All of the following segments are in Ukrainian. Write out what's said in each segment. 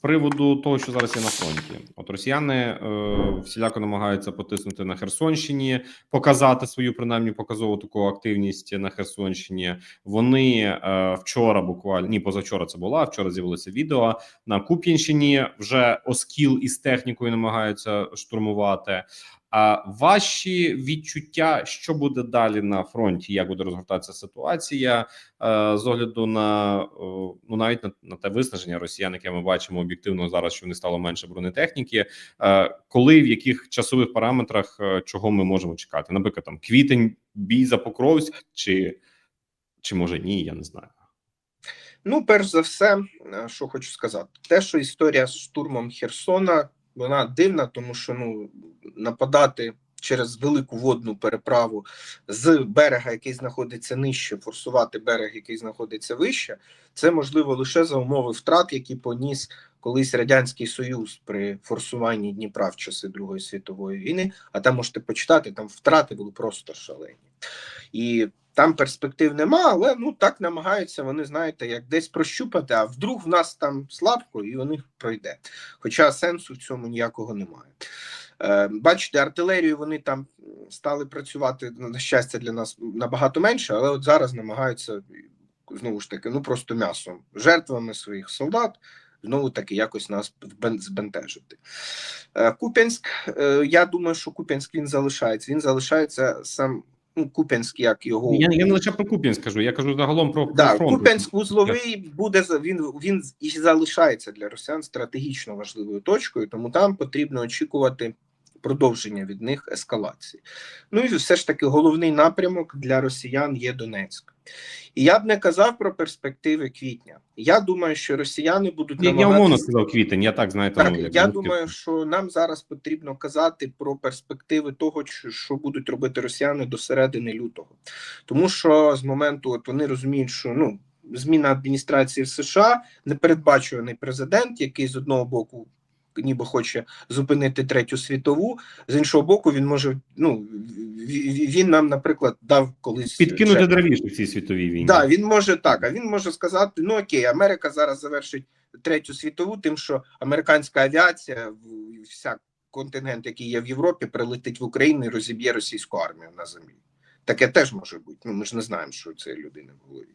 приводу того, що зараз є на фронті, от росіяни е, всіляко намагаються потиснути на Херсонщині, показати свою принаймні показову таку активність на Херсонщині. Вони е, вчора, буквально ні, позавчора це була. Вчора з'явилося відео на Куп'янщині. Вже Оскіл із технікою намагаються штурмувати. А ваші відчуття, що буде далі на фронті? Як буде розгортатися ситуація е, з огляду на е, ну навіть на, на те виснаження росіян, яке ми бачимо об'єктивно зараз, що них стало менше бронетехніки. Е, коли в яких часових параметрах чого ми можемо чекати? Наприклад, там квітень, бій за Покровськ, чи, чи може ні? Я не знаю. Ну, перш за все, що хочу сказати, те, що історія з штурмом Херсона, вона дивна, тому що ну нападати через велику водну переправу з берега, який знаходиться нижче, форсувати берег, який знаходиться вище, це можливо лише за умови втрат, які поніс колись радянський союз при форсуванні Дніпра в часи Другої світової війни. А там можете почитати, там втрати були просто шалені. І там перспектив нема, але ну так намагаються вони, знаєте, як десь прощупати, а вдруг в нас там слабко і у них пройде. Хоча сенсу в цьому ніякого немає. Е, Бачите, артилерію вони там стали працювати на щастя для нас набагато менше, але от зараз намагаються знову ж таки, ну просто м'ясом, жертвами своїх солдат. Знову таки якось нас збентежити. Е, Куп'янськ, е, я думаю, що Куп'янськ він залишається. Він залишається сам Куп'янськ, як його Я, я не лише про Куп'янськ кажу, я кажу загалом про, про Да, фронт. Куп'янськ вузловий буде він він і залишається для росіян стратегічно важливою точкою, тому там потрібно очікувати продовження від них ескалації. Ну і все ж таки головний напрямок для росіян є Донецьк. І я б не казав про перспективи квітня. Я думаю, що росіяни будуть Я, я умовно сказав квітень, я так знаєте. Так, як я думаю, що нам зараз потрібно казати про перспективи того, що- що будуть робити росіяни до середини лютого, тому що з моменту от вони розуміють, що ну зміна адміністрації в США непередбачуваний президент, який з одного боку. Ніби хоче зупинити третю світову, з іншого боку, він може. Ну він нам, наприклад, дав колись підкинути дравіше в цій світовій війні. Да, він може так. А він може сказати: ну окей, Америка зараз завершить третю світову, тим, що американська авіація, вся контингент, який є в Європі, прилетить в Україну і розіб'є російську армію на землі. Таке теж може бути. Ну ми ж не знаємо, що це людини в голові.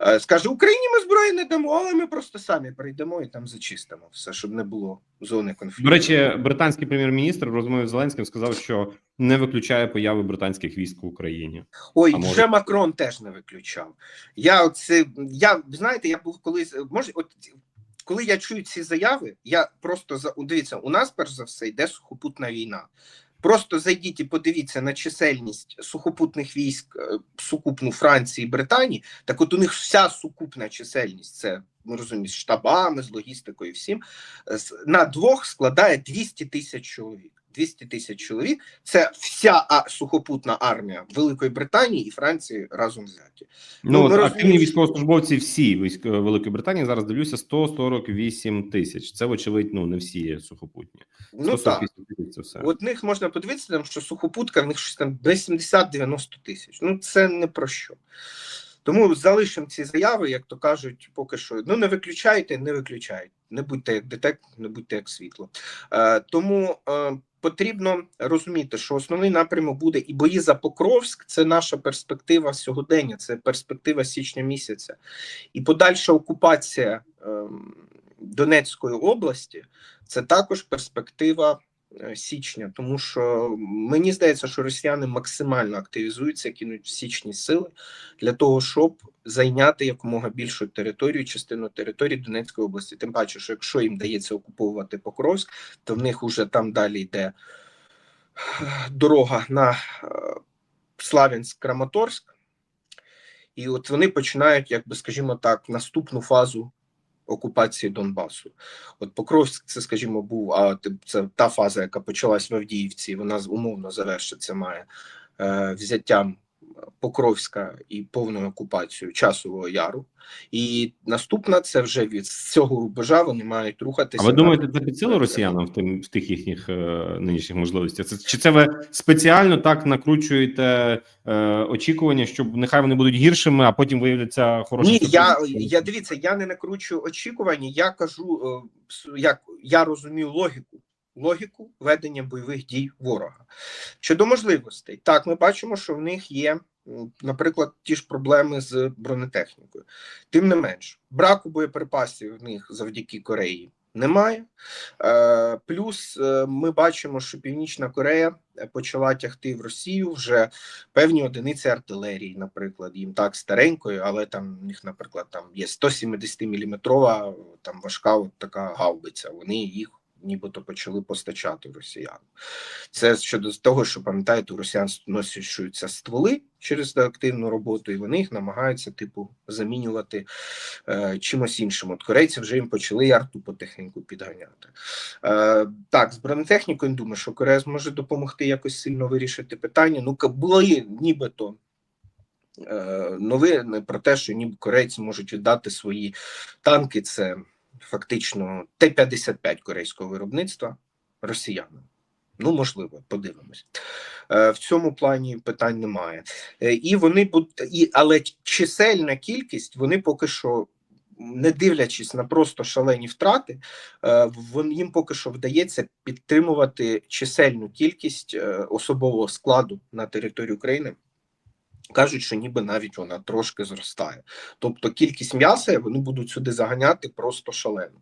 Е, Скаже, Україні ми зброї не дамо, але ми просто самі прийдемо і там зачистимо все, щоб не було зони конфлікту. До речі, британський прем'єр-міністр в розмові з Зеленським сказав, що не виключає появи британських військ в Україні. Ой, А може- вже Макрон теж не виключав. Я оце я знаєте, я був колись. Може, от коли я чую ці заяви, я просто за дивіться, у нас перш за все йде сухопутна війна. Просто зайдіть і подивіться на чисельність сухопутних військ е, сукупну Франції і Британії. Так, от у них вся сукупна чисельність, це ми розуміємо, з штабами, з логістикою, всім е, на двох складає 200 тисяч чоловік. 200 тисяч чоловік це вся сухопутна армія Великої Британії і Франції разом взяті. Ну, Ну, активні військовослужбовці всі військ Великої Британії зараз дивлюся 148 тисяч. Це вочевидь, ну не всі є сухопутні. Ну так, це все. от них можна подивитися, там, що сухопутка в них щось там 80-90 тисяч. Ну це не про що. Тому залишимо ці заяви, як то кажуть, поки що. Ну не виключайте, не виключайте. Не будьте як детект, не будьте як світло. Е, тому е, потрібно розуміти, що основний напрямок буде і бої за Покровськ це наша перспектива сьогодення, це перспектива січня місяця. І подальша окупація ем, Донецької області це також перспектива січня, тому що мені здається, що росіяни максимально активізуються, кинуть в січні сили для того, щоб зайняти якомога більшу територію, частину території Донецької області. Тим паче, що якщо їм дається окуповувати Покровськ, то в них уже там далі йде е, дорога на е, Славянськ-Краматорськ. І от вони починають, як би скажімо так, наступну фазу окупації Донбасу. От Покровськ, це, скажімо, був а це та фаза, яка почалась в Авдіївці. Вона умовно завершиться має е, взяттям Покровська і повною окупацією часового яру. І наступна це вже від цього рубежа вони мають рухатися. А ви думаєте, це під силу росіянам в тим в тих їхніх е, нинішніх можливостях? Це чи це ви спеціально так накручуєте е, очікування, щоб нехай вони будуть гіршими, а потім виявляться хорошими? Ні, я, я дивіться, я не накручую очікування. Я кажу, е, як я розумію логіку. Логіку ведення бойових дій ворога щодо можливостей, так ми бачимо, що в них є, наприклад, ті ж проблеми з бронетехнікою. Тим не менш, браку боєприпасів в них завдяки Кореї немає. Е, плюс е, ми бачимо, що Північна Корея е, почала тягти в Росію вже певні одиниці артилерії, наприклад, їм так старенькою, але там у них, наприклад, там є 170 міліметрова там важка от така гаубиця. Вони їх нібито почали постачати росіян. Це щодо того, що пам'ятаєте, у росіян носяться стволи через активну роботу, і вони їх намагаються типу замінювати е, чимось іншим. От корейці вже їм почали і арту потихеньку підганяти. Е, так, з бронетехнікою думаю, що Корея зможе допомогти якось сильно вирішити питання. Ну, були нібито. е, Новини про те, що ніби корейці можуть віддати свої танки. Це фактично Т-55 корейського виробництва росіянам. Ну, можливо, подивимось. Е, В цьому плані питань немає. Е, І вони і, але чисельна кількість вони поки що. Не дивлячись на просто шалені втрати, е, їм поки що вдається підтримувати чисельну кількість особового складу на території України. Кажуть, що ніби навіть вона трошки зростає. Тобто кількість м'яса вони будуть сюди заганяти просто шалено.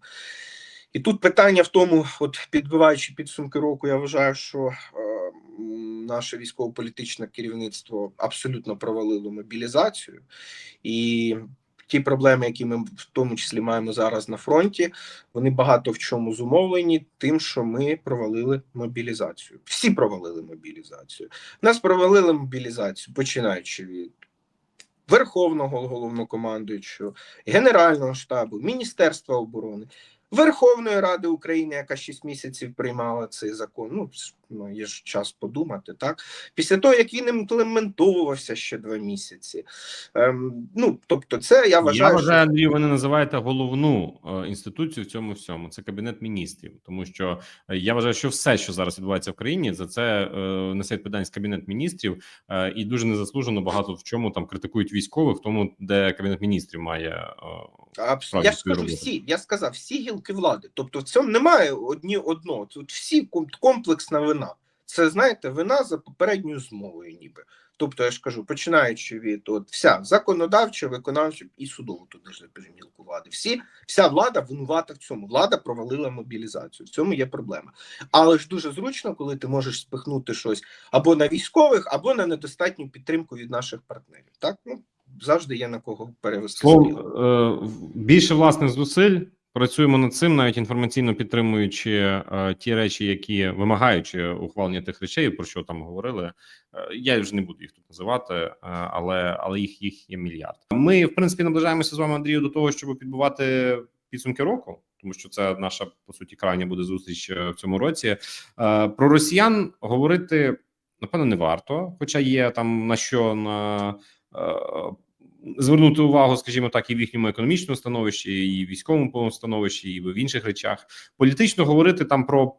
І тут питання в тому, от підбиваючи підсумки року, я вважаю, що е, наше військово-політичне керівництво абсолютно провалило мобілізацію, і ті проблеми, які ми в тому числі маємо зараз на фронті, вони багато в чому зумовлені тим, що ми провалили мобілізацію. Всі провалили мобілізацію. Нас провалили мобілізацію, починаючи від Верховного головнокомандуючого, Генерального штабу, Міністерства оборони, Верховної Ради України, яка 6 місяців приймала цей закон. Ну, ну є ж час подумати, так після того як він імплементовувався ще два місяці. Ем, ну тобто, це я вважаю, Я вважаю, що... Андрій, ви не називаєте головну е, інституцію в цьому всьому. Це кабінет міністрів, тому що е, я вважаю, що все, що зараз відбувається в країні, за це е, несе відповідальність кабінет міністрів, е, і дуже незаслужено багато в чому там критикують військових, в тому де кабінет міністрів має е, Абс... Я ж роботу. всі, я сказав, всі гілки влади. Тобто в цьому немає одні одного. Тут всі комплексна вина. Це знаєте, вина за попередньою змовою, ніби. Тобто, я ж кажу, починаючи від от вся законодавча, виконавча і судову туди ж гілку влади. Всі, вся влада винувата в цьому. Влада провалила мобілізацію. В цьому є проблема. Але ж дуже зручно, коли ти можеш спихнути щось або на військових, або на недостатню підтримку від наших партнерів. Так ну завжди є на кого перевести Слово е, більше власних зусиль. Працюємо над цим, навіть інформаційно підтримуючи е, ті речі, які вимагаючи ухвалення тих речей, про що там говорили. Е, я вже не буду їх тут називати, е, але але їх їх є мільярд. Ми в принципі наближаємося з вами, Андрію, до того, щоб підбивати підсумки року, тому що це наша по суті крайня буде зустріч е, в цьому році. Про росіян говорити напевно не варто, хоча є там на що на. Звернути увагу, скажімо так, і в їхньому економічному становищі, і в військовому становищі, і в інших речах. Політично говорити там про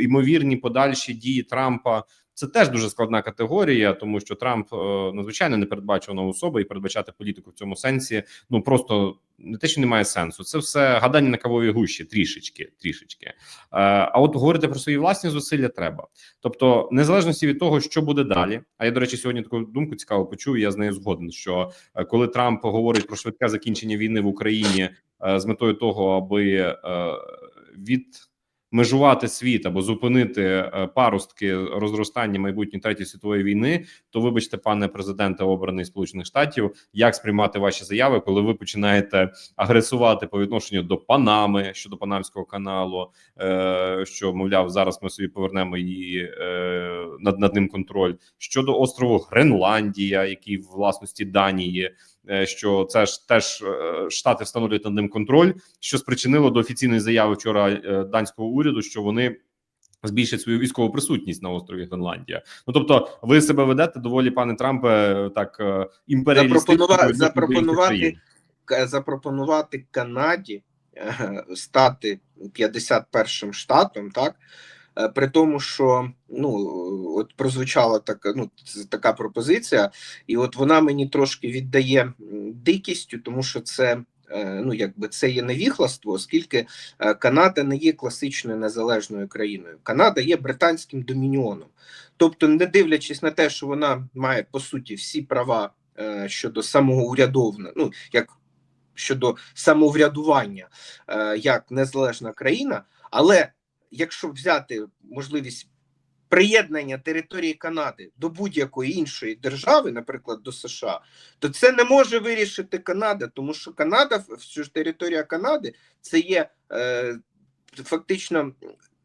ймовірні подальші дії Трампа. Це теж дуже складна категорія, тому що Трамп е, надзвичайно непередбачувана особа, і передбачати політику в цьому сенсі ну просто не те, що немає сенсу. Це все гадання на кавовій гущі, трішечки, трішечки. Е, а от говорити про свої власні зусилля треба. Тобто, незалежності від того, що буде далі. А я до речі, сьогодні таку думку цікаво почув. Я з нею згоден. Що е, коли Трамп говорить про швидке закінчення війни в Україні з метою того, аби від межувати світ або зупинити е, паростки розростання майбутньої третьої світової війни, то вибачте, пане президенте, обраний Сполучених Штатів, як сприймати ваші заяви, коли ви починаєте агресувати по відношенню до Панами щодо Панамського каналу, е, що мовляв, зараз ми собі повернемо її е, над, над ним контроль щодо острову Гренландія, який в власності Данії. Е, Що це ж теж е, штати встановлюють над ним контроль, що спричинило до офіційної заяви вчора е, данського уряду, що вони збільшить свою військову присутність на острові Гренландія. Ну тобто, ви себе ведете доволі, пане Трампе, так запропонувати. К- запропонувати Канаді стати 51-м штатом, так при тому, що ну от прозвучала така, ну така пропозиція, і от вона мені трошки віддає дикістю, тому що це. е, Ну, якби це є невіхластво, оскільки е, Канада не є класичною незалежною країною. Канада є британським домініоном. Тобто, не дивлячись на те, що вона має по суті всі права е, щодо самоурядовна, ну як щодо самоврядування е, як незалежна країна, але якщо взяти можливість приєднання території Канади до будь-якої іншої держави, наприклад, до США, то це не може вирішити Канада, тому що Канада, що ж територія Канади, це є е, фактично.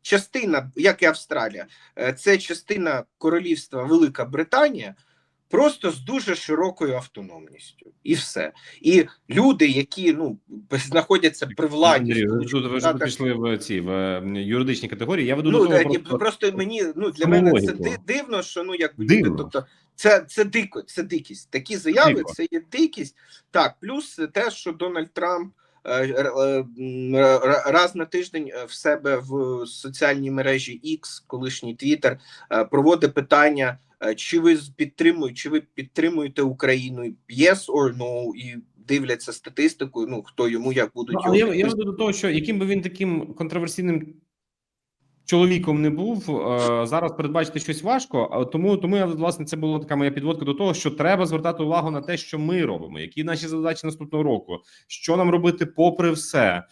Частина, як і Австралія, е, це частина королівства Велика Британія, просто з дуже широкою автономністю, і все. І люди, які ну знаходяться при владі, Андрій, ви Сполучених тут ви ж пішли в ці в юридичні категорії. Я веду Ну, до того е, просто, просто, мені ну для мене логіку. це ди- дивно, що ну якби Дивно. люди, тобто це, це дико, це дикість. Такі заяви, Дико. це є дикість. Так, плюс те, що Дональд Трамп раз на тиждень е, в себе в соціальній мережі X, колишній Twitter, е, проводить питання. е, Чи ви підтримуєте, чи ви підтримуєте Україну? Yes or no, і дивляться статистику. Ну хто йому як будуть Ну, його але я, я веду до того, що яким би він таким контроверсійним чоловіком не був, е, зараз передбачити щось важко. Тому, тому я власне це була така моя підводка до того, що треба звертати увагу на те, що ми робимо, які наші задачі наступного року, що нам робити попри все. Е,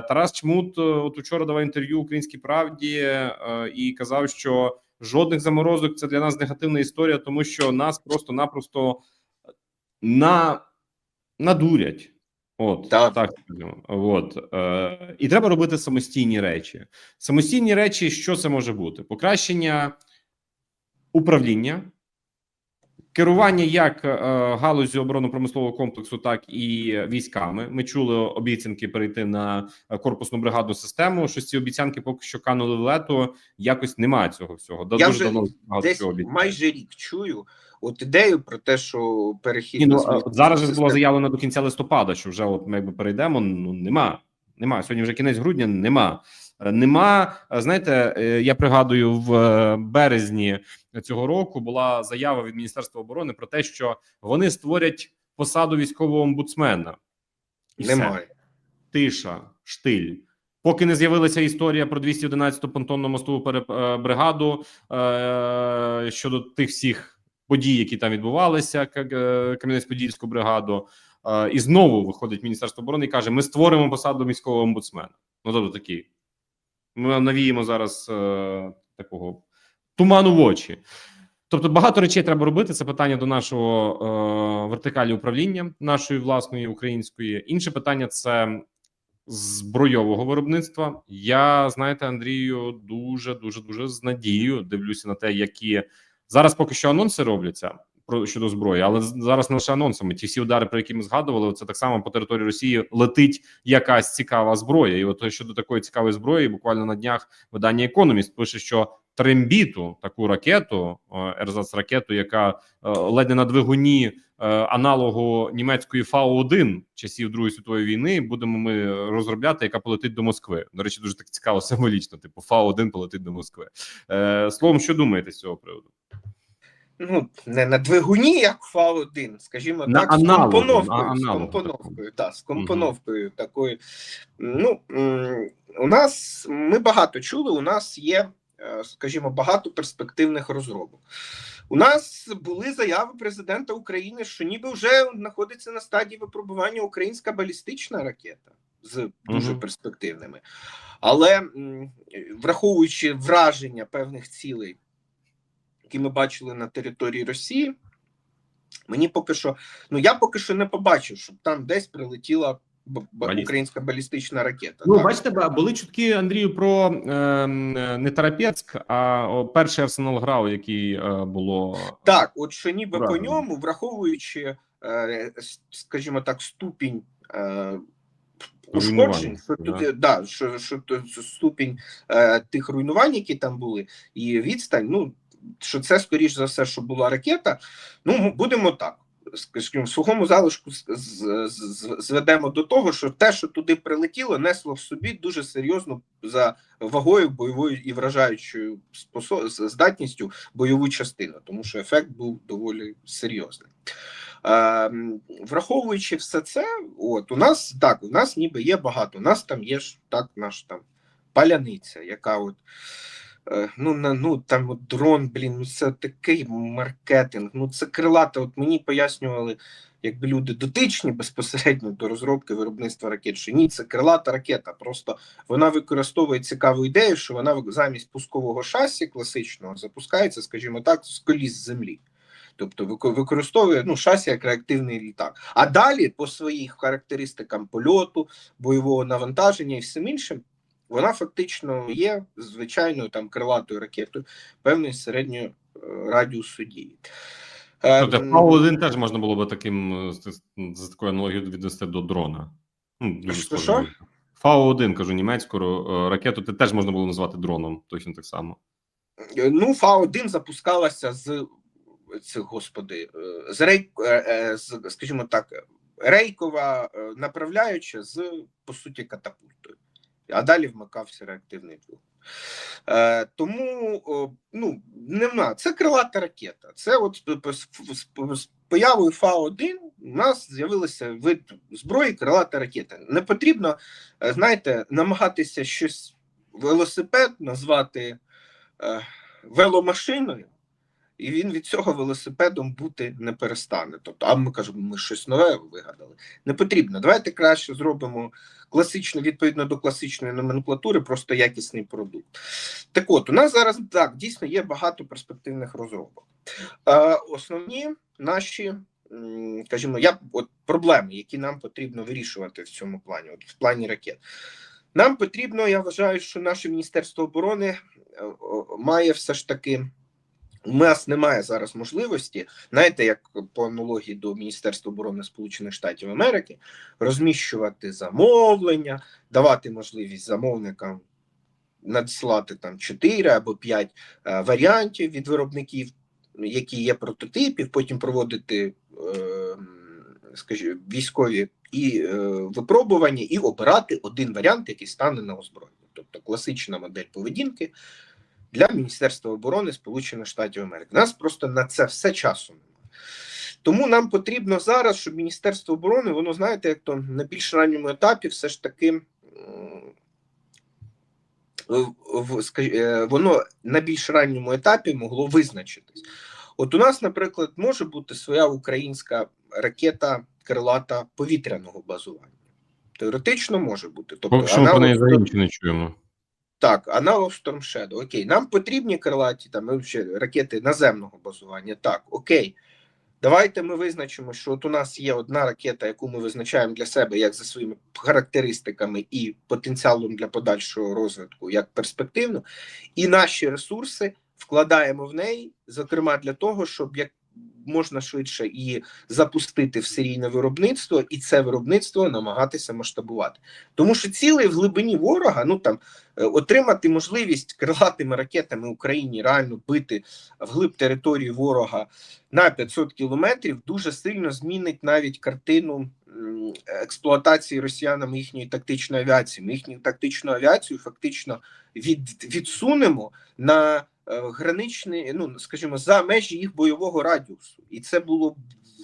Тарас Чмут, е, от учора давав інтерв'ю Українській правді і казав, що жодних заморозок це для нас негативна історія, тому що нас просто-напросто на надурять. От Так. так. От е, і треба робити самостійні речі. Самостійні речі, що це може бути? Покращення управління, керування як е, галузю оборонно-промислового комплексу, так і військами. Ми чули обіцянки перейти на корпусну бригадну систему. Що ці обіцянки поки що канули в лето. Якось немає цього всього. Я дуже вже давно Десь майже рік чую от ідею про те, що перехід Ні, ну, а, зараз же було заявлено до кінця листопада, що вже от ми якби перейдемо. Ну нема. Нема. Сьогодні вже кінець грудня. Нема. Е, Нема. Е, Знаєте, е, я пригадую в березні цього року була заява від Міністерства оборони про те, що вони створять посаду військового омбудсмена. І все. Тиша, штиль. Поки не з'явилася історія про 211-ту понтонну мостову бригаду е, щодо тих всіх подій, які там відбувалися, як е, Кам'янець-Подільську бригаду, е, і знову виходить Міністерство оборони і каже: ми створимо посаду міського омбудсмена. Ну тобто такі. Ми навіємо зараз е, такого туману в очі. Тобто багато речей треба робити. Це питання до нашого е, вертикалі управління нашої власної української. Інше питання це збройового виробництва. Я знаєте, Андрію, дуже дуже дуже з надією дивлюся на те, які зараз поки що анонси робляться про щодо зброї, але зараз не лише анонсами. Ті всі удари, про які ми згадували, це так само по території Росії летить якась цікава зброя. І от щодо такої цікавої зброї, буквально на днях видання Економіст пише, що трембіту таку ракету, ерзац ракету, яка е, ледь не на двигуні е, аналогу німецької Фау-1 часів Другої світової війни, будемо ми розробляти, яка полетить до Москви. До речі, дуже так цікаво символічно. Типу Фау-1 полетить до Москви. Е, Словом, що думаєте з цього приводу? Ну не на двигуні, як Фау-1, скажімо На так, аналогу, з компоновкою, на з аналогу компоновкою, та, з компоновкою такою. Ну у нас ми багато чули. У нас є, е, скажімо, багато перспективних розробок. У нас були заяви президента України, що ніби вже знаходиться на стадії випробування українська балістична ракета з дуже Мгм. перспективними. Але враховуючи враження певних цілей, які ми бачили на території Росії, мені поки що, ну я поки що не побачив, щоб там десь прилетіла б- б- українська балістична ракета. Ну, так. бачите, були чутки Андрію про е, не Тарапецьк, а перший арсенал грав, який е, було Так, от що ніби по ньому, враховуючи, е, скажімо так, ступінь е, ушкоджень, що да. туди, да, що, що що ступінь е, тих руйнувань, які там були, і відстань, ну що це скоріш за все, що була ракета. Ну будемо так. Скажімо, в сухому залишку зведемо до того, що те, що туди прилетіло, несло в собі дуже серйозно за вагою бойовою і вражаючою здатністю бойову частину, тому що ефект був доволі серйозний. Е, враховуючи все це, от у нас так, у нас ніби є багато. У нас там є ж так, наш там паляниця, яка от. Е, Ну, на, ну там дрон, блін, ну це такий маркетинг. Ну це крилата. От мені пояснювали, якби люди дотичні безпосередньо до розробки виробництва ракет, що ні, це крилата ракета. Просто вона використовує цікаву ідею, що вона замість пускового шасі класичного запускається, скажімо так, з коліс землі. Тобто використовує ну, шасі як реактивний літак. А далі, по своїх характеристикам польоту, бойового навантаження і всім іншим, вона фактично є звичайною там крилатою ракетою певної середньої е, радіусу дії. Е, Тобто Фау-1 теж можна було би таким е, за такою аналогією віднести до дрона. Ну, дуже Що, що? Фау-1, кажу, німецьку ракету ти теж можна було назвати дроном, точно так само. Ну, Фа-1 запускалася з цих господи, з рейк, е, з, скажімо так, рейкова направляюча з по суті катапультою. А далі вмикався реактивний двигун. Е, тому ну, нема. Це крилата ракета. Це от з появою Фа-1 у нас з'явилося вид зброї крилата ракета. Не потрібно, е, знаєте, намагатися щось велосипед назвати е, веломашиною, і він від цього велосипедом бути не перестане. Тобто, а ми кажемо, ми щось нове вигадали. Не потрібно. Давайте краще зробимо класично, відповідно до класичної номенклатури, просто якісний продукт. Так от, у нас зараз так дійсно є багато перспективних розробок. Е, основні наші. Скажімо, я от проблеми, які нам потрібно вирішувати в цьому плані, от в плані ракет. Нам потрібно, я вважаю, що наше Міністерство оборони е, має все ж таки. У нас немає зараз можливості, знаєте, як по аналогії до Міністерства оборони Сполучених Штатів Америки, розміщувати замовлення, давати можливість замовникам надсилати там 4 або 5 е, варіантів від виробників, які є прототипів, потім проводити е, скажімо, військові і е, випробування, і обирати один варіант, який стане на озброєння. Тобто класична модель поведінки для Міністерства оборони Сполучених Штатів Америки. У Нас просто на це все часу немає. Тому нам потрібно зараз, щоб Міністерство оборони, воно знаєте, як то на більш ранньому етапі, все ж таки. е, воно на більш ранньому етапі могло визначитись. От у нас, наприклад, може бути своя українська ракета крилата повітряного базування. Теоретично може бути. Тобто, що ми про неї взагалі не чуємо. Так, аналог Storm Shadow. Окей, нам потрібні крилаті там ну, ракети наземного базування. Так, окей. Давайте ми визначимо, що от у нас є одна ракета, яку ми визначаємо для себе як за своїми характеристиками і потенціалом для подальшого розвитку, як перспективну, і наші ресурси вкладаємо в неї, зокрема для того, щоб як можна швидше і запустити в серійне виробництво, і це виробництво намагатися масштабувати. Тому що цілий в глибині ворога, ну там е, отримати можливість крилатими ракетами Україні реально бити вглиб території ворога на 500 кілометрів, дуже сильно змінить навіть картину експлуатації росіянами їхньої тактичної авіації. Ми їхню тактичну авіацію фактично від, відсунемо на граничний, ну скажімо, за межі їх бойового радіусу, і це було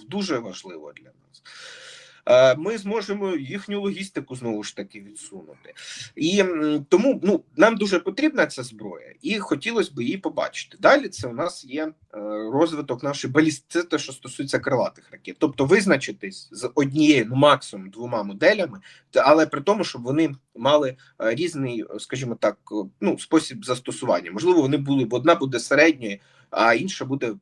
дуже важливо для нас. Е, Ми зможемо їхню логістику знову ж таки відсунути, і тому ну нам дуже потрібна ця зброя, і хотілося б її побачити. Далі це у нас є е, розвиток нашої балістики, те, що стосується крилатих ракет, тобто визначитись з однією, ну максимум двома моделями, але при тому, щоб вони мали е, різний, скажімо так, ну спосіб застосування. Можливо, вони були б одна буде середньої, а інша буде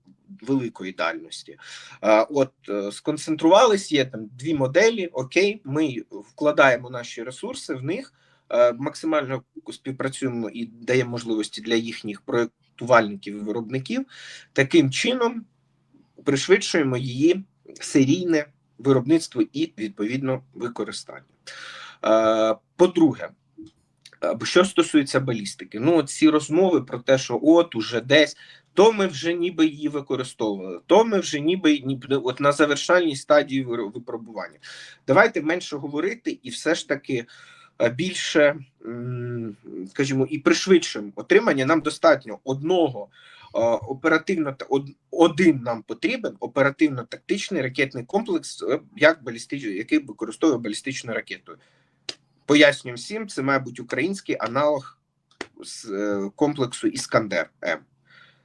великої дальності. Е, От е, сконцентрувались, є там дві моделі. Окей, ми вкладаємо наші ресурси в них, е, максимально співпрацюємо і даємо можливості для їхніх проєктувальників і виробників. Таким чином пришвидшуємо її серійне виробництво і відповідно використання. По-друге, що стосується балістики, ну ці розмови про те, що от уже десь. То ми вже ніби її використовували, то ми вже ніби, ніби от на завершальній стадії випробування. Давайте менше говорити і все ж таки е, більше, скажімо, і пришвидшимо отримання. Нам достатньо одного е, оперативно один нам потрібен оперативно-тактичний ракетний комплекс, е, як балістич, який використовує балістичну ракету. Пояснюємо всім, це має бути український аналог з е, комплексу Іскандер М.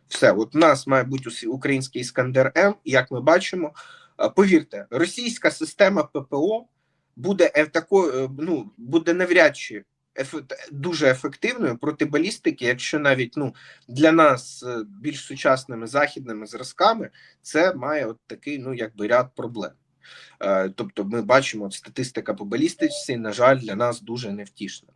Все, от у нас має бути український Іскандер М, як ми бачимо, е, повірте, російська система ППО буде еф- такою, е, ну буде навряд чи дуже ефективною проти балістики, якщо навіть ну для нас е, більш сучасними західними зразками це має от такий ну якби ряд проблем. Е, Тобто, ми бачимо, статистика по балістиці, на жаль, для нас дуже невтішна.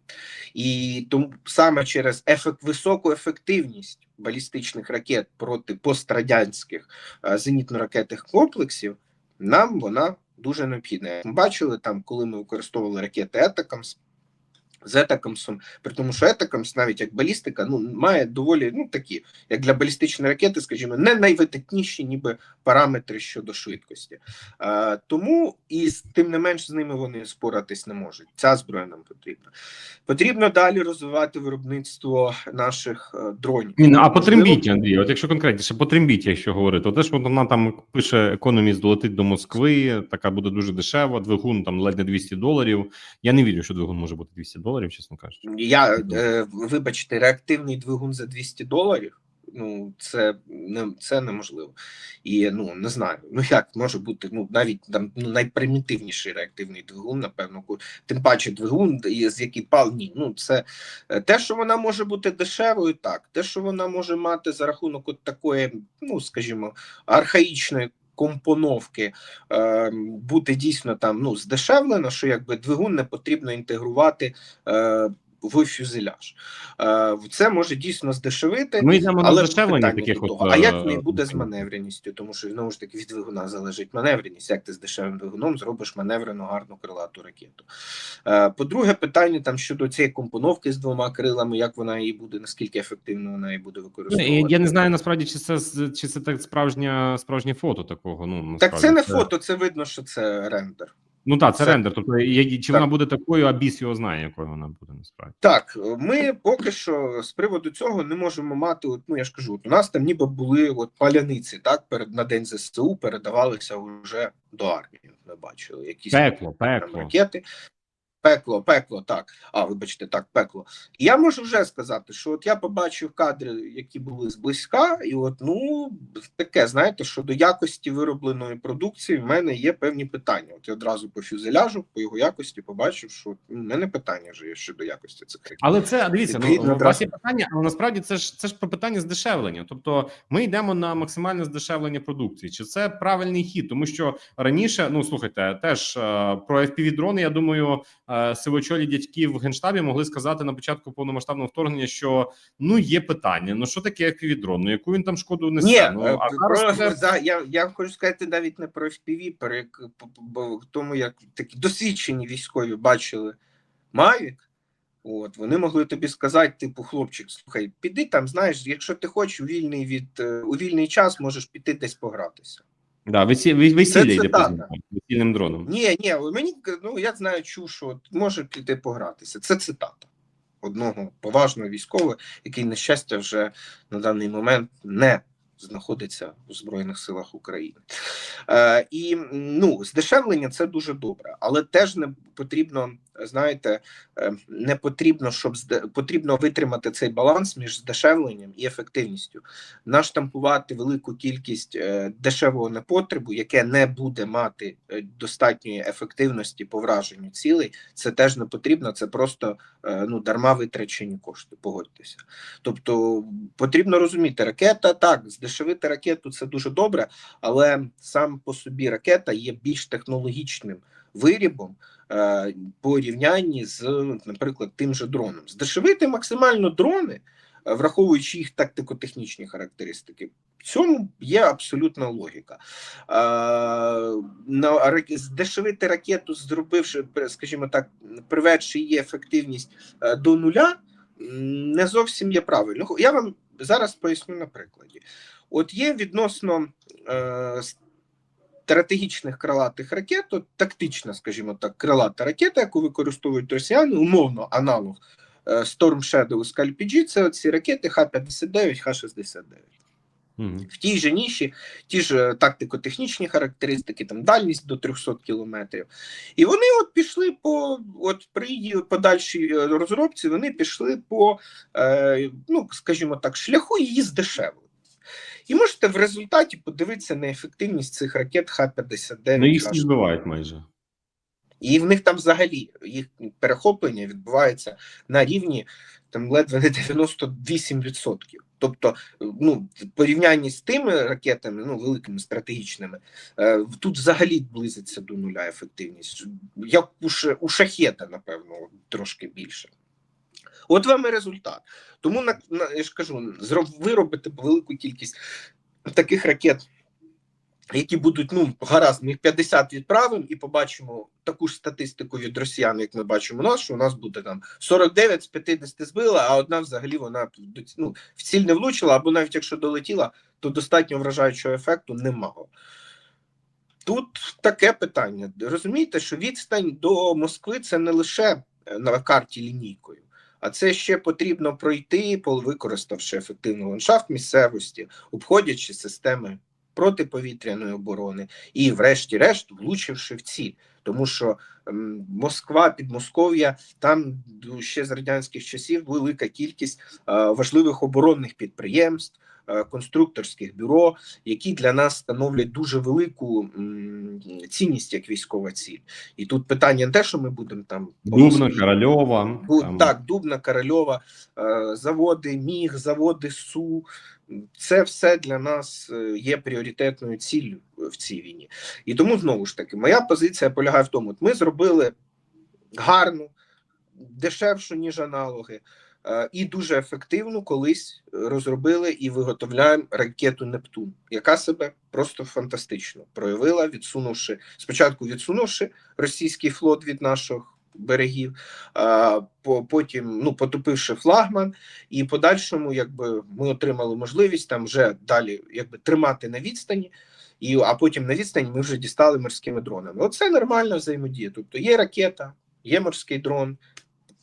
І тому саме через ефект, високу ефективність балістичних ракет проти пострадянських е, зенітно-ракетних комплексів, нам вона дуже необхідна. Ми бачили там, коли ми використовували ракети Етакамс, з Етакамсом, при тому, що Етакамс, навіть як балістика, ну має доволі ну такі, як для балістичної ракети, скажімо, не найвидатніші, ніби параметри щодо швидкості. Е, тому і з- тим не менш з ними вони споратись не можуть. Ця зброя нам потрібна. Потрібно далі розвивати виробництво наших е, дронів. Ні, ну, а по Можливо, трембіті, Андрій, от якщо конкретніше, по трембіті, якщо говорити, от теж вона там пише економіст долетить до Москви, така буде дуже дешева, двигун там ледь не 200 доларів. Я не вірю, що двигун може бути 200 доларів, чесно кажучи. Я е, вибачте, реактивний двигун за 200 доларів. Ну, це не це неможливо. І ну не знаю. Ну як може бути ну навіть там ну, найпримітивніший реактивний двигун, напевно, тим паче двигун, з який пал ні. Ну це е, те, що вона може бути дешевою, так те, що вона може мати за рахунок от такої, ну скажімо, архаїчної. Компоновки е, бути дійсно там ну здешевлено, що якби двигун не потрібно інтегрувати е, в фюзеляж. Е, це може дійсно здешевити, Ми йдемо але питання таких до того. от. А як е, в неї буде з маневреністю? Тому що знову ж таки від двигуна залежить маневреність. Як ти з дешевим двигуном зробиш маневрену гарну крилату ракету? Е, По-друге, питання там щодо цієї компоновки з двома крилами, як вона її буде, наскільки ефективно вона її буде Ну, використовувати? Я не знаю насправді, чи це чи це так справжнє справжнє фото такого. Ну Так це не фото, це видно, що це рендер. Ну так, це Це- рендер. Тобто, я- чи вона буде такою, а біс його знає, якою вона буде насправді. Так, ми поки що з приводу цього не можемо мати. От, ну я ж кажу, от у нас там ніби були от паляниці, так перед на день ЗСУ передавалися вже до армії. Ми бачили якісь Пекло, там пекло. ракети. Пекло, пекло, так. А, вибачте, так, пекло. Я можу вже сказати, що от я побачив кадри, які були зблизька, і от ну таке, знаєте, що до якості виробленої продукції в мене є певні питання. От я одразу по фюзеляжу, по його якості побачив, що в мене питання вже є щодо якості цих ракет. Але це дивіться, ну у вас є питання, але насправді це ж це ж про питання здешевлення. Тобто, ми йдемо на максимальне здешевлення продукції. Чи це правильний хід? Тому що раніше, ну слухайте, теж е, про fpv дрони я думаю, е, сивочолі дядьки в генштабі могли сказати на початку повномасштабного вторгнення, що ну є питання. Ну що таке fpv дрон? Ну яку він там шкоду несе? Ні, ну е, а про, зараз я, я хочу сказати навіть не про FPV, про як, по- по- по тому, як такі досвідчені військові бачили Mavic, от, вони могли тобі сказати, типу, хлопчик, слухай, піди там, знаєш, якщо ти хочеш у вільний, від, е, у вільний час, можеш піти десь погратися. Да, весі, весілля йде по весільним дроном. Ні, ні, мені, ну, я знаю, чу, що може піти погратися. Це цитата одного поважного військового, який, на щастя, вже на даний момент не знаходиться у Збройних силах України. Е, і ну, здешевлення це дуже добре, але теж не потрібно, знаєте, е, не потрібно, щоб потрібно витримати цей баланс між здешевленням і ефективністю. Наштампувати велику кількість е, дешевого непотребу, яке не буде мати е, достатньої ефективності по враженню цілей, це теж не потрібно. Це просто ну дарма витрачені кошти. Погодьтеся. Тобто потрібно розуміти, ракета так, здешевити ракету це дуже добре, але сам по собі ракета є більш технологічним вирібом е, порівнянні з, наприклад, тим же дроном. Здешевити максимально дрони е, враховуючи їх тактико-технічні характеристики. В цьому є абсолютна логіка. Е, на здешевити ракету, зробивши, скажімо так, приведши її ефективність до нуля, не зовсім є правильно. Я вам зараз поясню на прикладі. От є відносно стратегічних крилатих ракет, от тактична, скажімо так, крилата ракета, яку використовують росіяни, умовно аналог е, Storm Shadow Scalp PG, це ці ракети Х-59, Х-69. В тій же ніші, ті ж е, тактико-технічні характеристики, там дальність до 300 кілометрів. І вони от пішли по от при її подальшій е, розробці, вони пішли по, е, ну скажімо так, шляху її здешевили. І можете в результаті подивитися на ефективність цих ракет Х-59. Ну, їх Х- збивають майже. і в них там взагалі їх перехоплення відбувається на рівні там ледве не 98%. Тобто, ну в порівнянні з тими ракетами, ну великими стратегічними, е, тут взагалі близиться до нуля ефективність. Як у шахета, напевно, трошки більше. От вам і результат. Тому на, на я ж кажу, виробити велику кількість таких ракет які будуть ну гаразд, ми їх 50 відправимо і побачимо таку ж статистику від росіян, як ми бачимо нас, що у нас буде там 49 з 50 збила, а одна взагалі вона ну, в ціль не влучила, або навіть якщо долетіла, то достатньо вражаючого ефекту немає. Тут таке питання. Розумієте, що відстань до Москви це не лише е, на карті лінійкою. А це ще потрібно пройти, використавши ефективний ландшафт місцевості, обходячи системи протиповітряної оборони і, врешті-решт, влучивши в ціль. Тому що ем, Москва, Підмосков'я, там ще з радянських часів велика кількість е, важливих оборонних підприємств, конструкторських бюро, які для нас становлять дуже велику цінність як військова ціль. І тут питання не те, що ми будемо там Дубна, Корольова. Там. Так, Дубна, Корольова, е, заводи Міг, заводи Су. Це все для нас е, є пріоритетною ціллю в цій війні. І тому знову ж таки, моя позиція полягає в тому: от ми зробили гарну, дешевшу, ніж аналоги, е, і дуже ефективну колись розробили і виготовляємо ракету Нептун, яка себе просто фантастично проявила, відсунувши спочатку відсунувши російський флот від наших берегів, по- потім ну потопивши флагман, і подальшому, якби ми отримали можливість там вже далі якби тримати на відстані. І, а потім на відстані ми вже дістали морськими дронами. Оце нормальна взаємодія. Тобто є ракета, є морський дрон,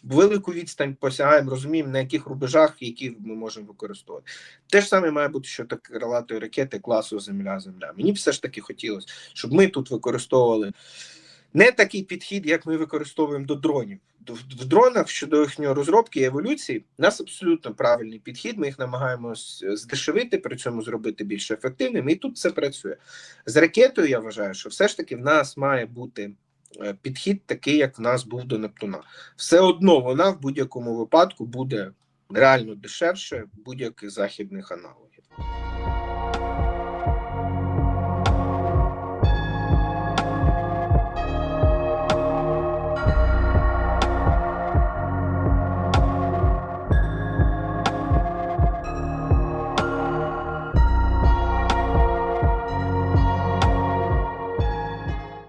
велику відстань посягаємо, розуміємо, на яких рубежах, які ми можемо використовувати. Те ж саме має бути щодо крилатої ракети класу Земля-Земля. Мені все ж таки хотілося, щоб ми тут використовували не такий підхід, як ми використовуємо до дронів. В дронах щодо їхньої розробки і еволюції, у нас абсолютно правильний підхід. Ми їх намагаємось здешевити, при цьому зробити більш ефективними, і тут це працює. З ракетою я вважаю, що все ж таки в нас має бути е, підхід такий, як в нас був до Нептуна. Все одно вона в будь-якому випадку буде реально дешевше будь-яких західних аналогів.